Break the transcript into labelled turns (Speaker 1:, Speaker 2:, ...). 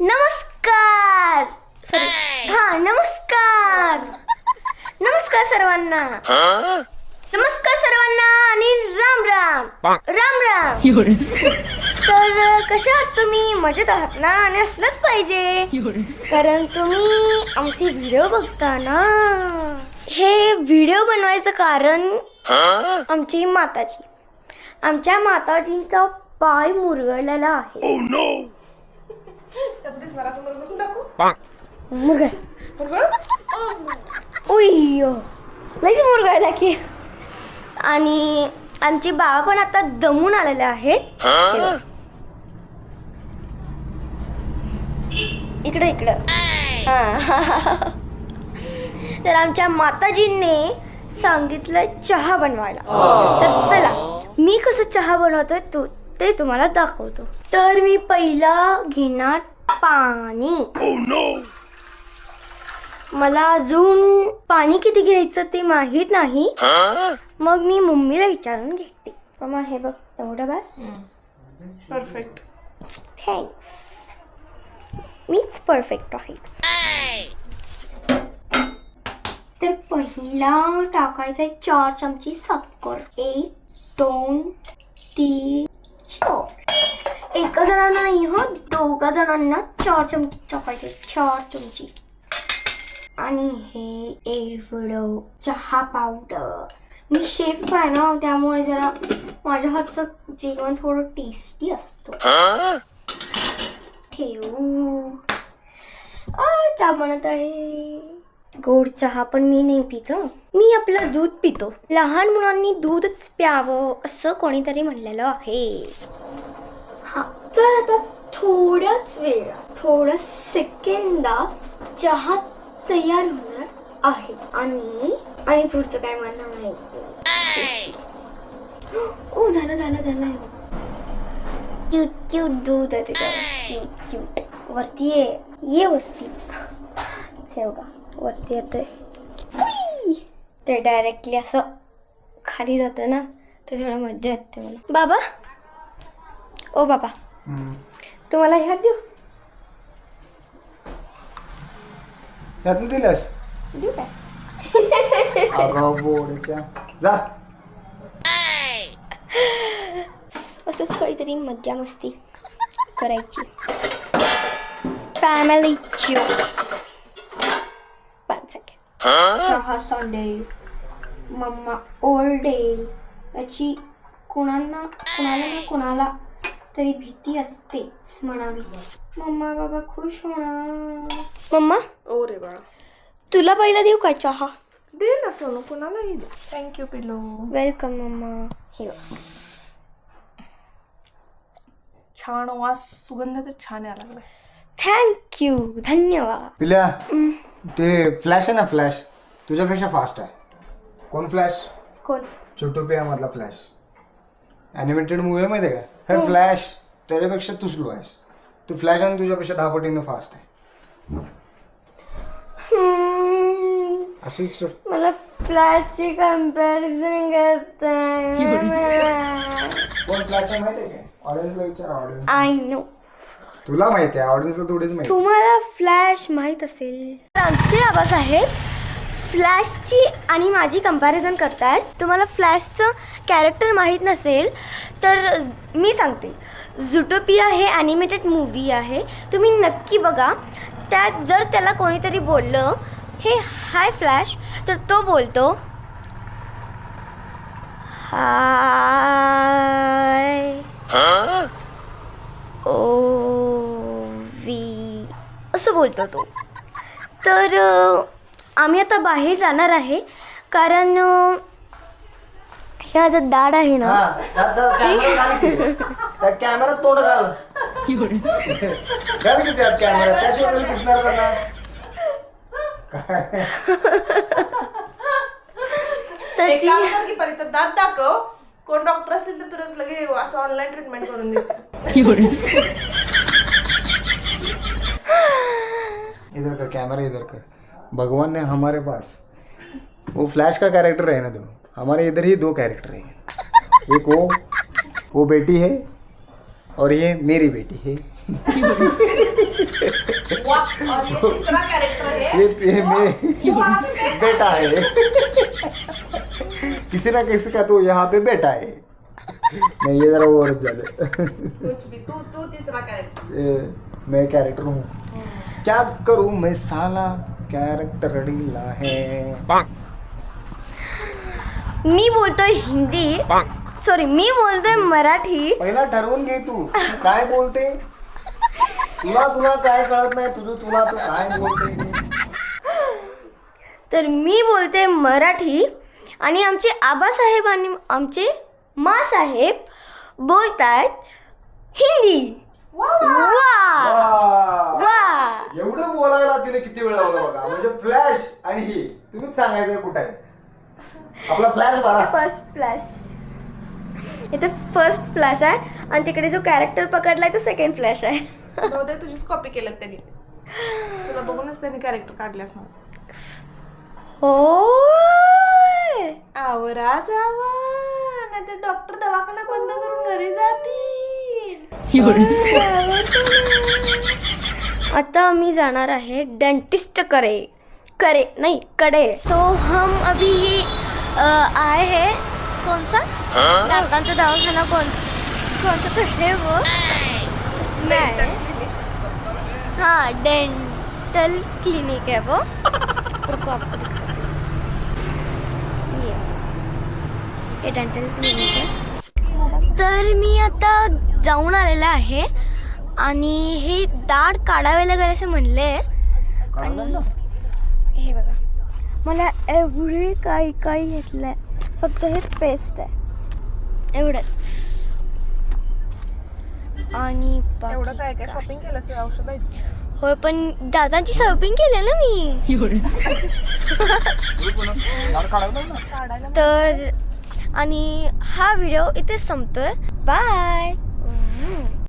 Speaker 1: नमस्कार. हा नमस्कार! नमस्कार सर्वांना. नमस्कार सर्वांना आणि राम राम. राम राम. तर कशा आहात तुम्ही? मजेत आहात ना? आणि असलंच पाहिजे. कारण तुम्ही आमचे व्हिडिओ बघता ना? हे व्हिडिओ बनवायचं कारण आमची माताजी. आमच्या माताजींचा पाय मुरगळलेला आहे.
Speaker 2: कसं दिसणार असं म्हणून दाखवू
Speaker 1: मुरगळ उय्यो लईच मुरगळला की आणि आमचे बाबा पण आता दमून आलेले आहेत. हे. इकडे इकडं. हा. तर आमच्या माताजींनी सांगितलं चहा बनवायला. तर चला मी कसं चहा बनवतोय तू ते तुम्हाला दाखवतो. तर मी पहिला घेणार पाणी. मला अजून पाणी किती घ्यायचं ते माहीत नाही. मग मी मम्मीला विचारून घेते. मम्मा हे बघ एवढं बस.
Speaker 2: परफेक्ट
Speaker 1: थँक्स मीच परफेक्ट आहे. तर पहिला टाकायचा आहे चार चमची साखर. एक दोन तीन चार एका जणांना नाही हो दोघा जणांना चार चमची टाकायचे चार चमची आणि हे एवढं चहा पावडर मी शेफ आहे ना त्यामुळे जरा माझ्या हातचं जेवण थोडं टेस्टी असतं ठेवू आ, चहा बनत आहे गोड चहा पण मी नाही पितो मी आपलं दूध पितो. लहान मुलांनी दूधच प्यावं असं कोणीतरी म्हणलेलं आहे. हा तर आता थोड्याच वेळात थोड्या सेकंदात चहा तयार होणार आहे. आणि आणि पुढचं काय मला माहीत नाही. ओ झालं झालं झालं. क्यूट क्यूट दूध आहे त्याच्यावर क्यूट क्यूट वरती ये ये वरती. हे बघा. वरती येतोय. ते डायरेक्टली असं खाली जातं ना तर थोडं मज्जा येते मला. बाबा! ओ बाबा! तुम्हाला ह्यात देऊ?
Speaker 3: त्यातून दिलंस
Speaker 1: देऊ काय?
Speaker 3: अगं बोर्डच्या जा.
Speaker 1: असंच काहीतरी मज्जा मस्ती करायची. फॅमिली चहा सांडेल मम्मा ओरडेल याची कुणाला कुणाला ना कुणाला तरी भीती असतेच म्हणावी. मम्मा बाबा खुश होणार. मम्मा
Speaker 2: ओ रे बाळा.
Speaker 1: तुला पहिला देऊ का चहा?
Speaker 2: दे ना सोनू कुणालाही दे. थँक्यू पिलो
Speaker 1: वेलकम मम्मा हे बघ.
Speaker 2: छान वास सुगंध तर छान यायला लागलाय.
Speaker 1: थँक्यू धन्यवाद.
Speaker 3: पिल्या? ते फ्लॅश आहे ना फ्लॅश तुझ्यापेक्षा फास्ट आहे. कोण फ्लॅश
Speaker 1: कोण?
Speaker 3: चुटोपिया मधला फ्लॅश ॲनिमेटेड मूवी आहे माहिती आहे का? हे फ्लॅश त्याच्यापेक्षा तू स्लो आहेस. तू फ्लॅश आणि तुझ्यापेक्षा दहा पटीनं फास्ट आहे. अशीच
Speaker 1: मला फ्लॅशची कंपॅरिझन करताय.
Speaker 3: कोण फ्लॅश आहे माहिती आहे का ऑडियन्सला विचार ऑडियन्स
Speaker 1: आय नो
Speaker 3: तुला माहिती आहे ऑडियन्सला थोडीच माहिती.
Speaker 1: तुम्हाला फ्लॅश माहीत असेल. तर आमचे आवाज आहेत. फ्लॅशची आणि माझी कंपॅरिझन करतायत तुम्हाला फ्लॅशचं कॅरेक्टर माहीत नसेल तर मी सांगते. झुटोपिया हे ॲनिमेटेड मूवी आहे. तुम्ही नक्की बघा. त्यात जर त्याला कोणीतरी बोललं हे हाय फ्लॅश तर तो बोलतो हाय असं बोलतो तो. तर आम्ही आता बाहेर जाणार आहे. कारण अ, हे माझं दाड आहे ना
Speaker 3: तोंड घाल. कॅमेरा त्याशिवाय दिसणार ना?
Speaker 1: तर
Speaker 2: एक
Speaker 1: ती
Speaker 2: काम कर की परी तर दात दाखव. कोण डॉक्टर असेल तर तुलाच लगे असं ऑनलाईन ट्रीटमेंट करून देते.
Speaker 3: कैमरा इधर कर। भगवान ने हमारे पास वो फ्लैश का कैरेक्टर है ना दो। हमारे इधर ही दो कैरेक्टर हैं। एक वो वो बेटी है और ये मेरी बेटी है।
Speaker 2: और ये तीसरा कैरेक्टर है?
Speaker 3: ये ये मैं बेटा है। किसी ना किसी का तो यहाँ पे बेटा है। नहीं ये जरा ओवर झालं
Speaker 2: कुछ भी तू तू तीसरा कैरेक्टर
Speaker 3: मैं कैरेक्टर हूँ। क्या करूँ मैं साला? कैरेक्टर ढीला है।
Speaker 1: मी बोलतोय हिंदी. सॉरी मी बोलतोय मराठी.
Speaker 3: पहिला ठरवून घे तू. तू काय बोलते? तुला तुला काय कळत नाही? तुझं तुला तू काय बोलते?
Speaker 1: तर मी बोलते मराठी आणि आमचे आबासाहेब आणि आमचे मासाहेब बोलतात हिंदी. वा.
Speaker 3: वा.
Speaker 1: वा.
Speaker 3: एवढं बोलायला तिने किती वेळ लावला बघा. म्हणजे फ्लॅश आणि ही. तुम्हीच सांगायचं कुठे आहे. आपला फ्लॅश बारा.
Speaker 1: फर्स्ट फ्लॅश इथे फर्स्ट फ्लॅश आहे. आणि तिकडे जो कॅरेक्टर पकडलाय तो सेकंड फ्लॅश आहे.
Speaker 2: बहुतेक तुझीच कॉपी केलं त्यांनी. तुला बघूनच त्यांनी कॅरेक्टर काढल्यास ना
Speaker 1: हो
Speaker 2: आवरा जावा. नाहीतर डॉक्टर दवाखाना बंद करून घरी जातील
Speaker 1: आता आम्ही जाणार आहे डेंटिस्ट करे करे नहीं कडे. तो हम अभी ये आए हैं. कौन सा? दातांचा दवाखाना कौन कौन सा तो है वो? उसमें हैं। हाँ डेंटल क्लिनिक है वो. रुको आपको दिखाती हूँ। ये ये डेंटल क्लिनिक आहे तर मी आता जाऊन आलेला आहे. आणि हे दाढ काढावे लागेल असं म्हणले. आणि हे बघा. मला एवढे काही काही घेतलंय. फक्त हे पेस्ट आहे. एवढंच. आणि
Speaker 2: एवढं काय काय शॉपिंग केलं औषध आहे
Speaker 1: होय पण दादांची शॉपिंग केली ना मी. तर आणि हा व्हिडिओ इथे संपतोय. बाय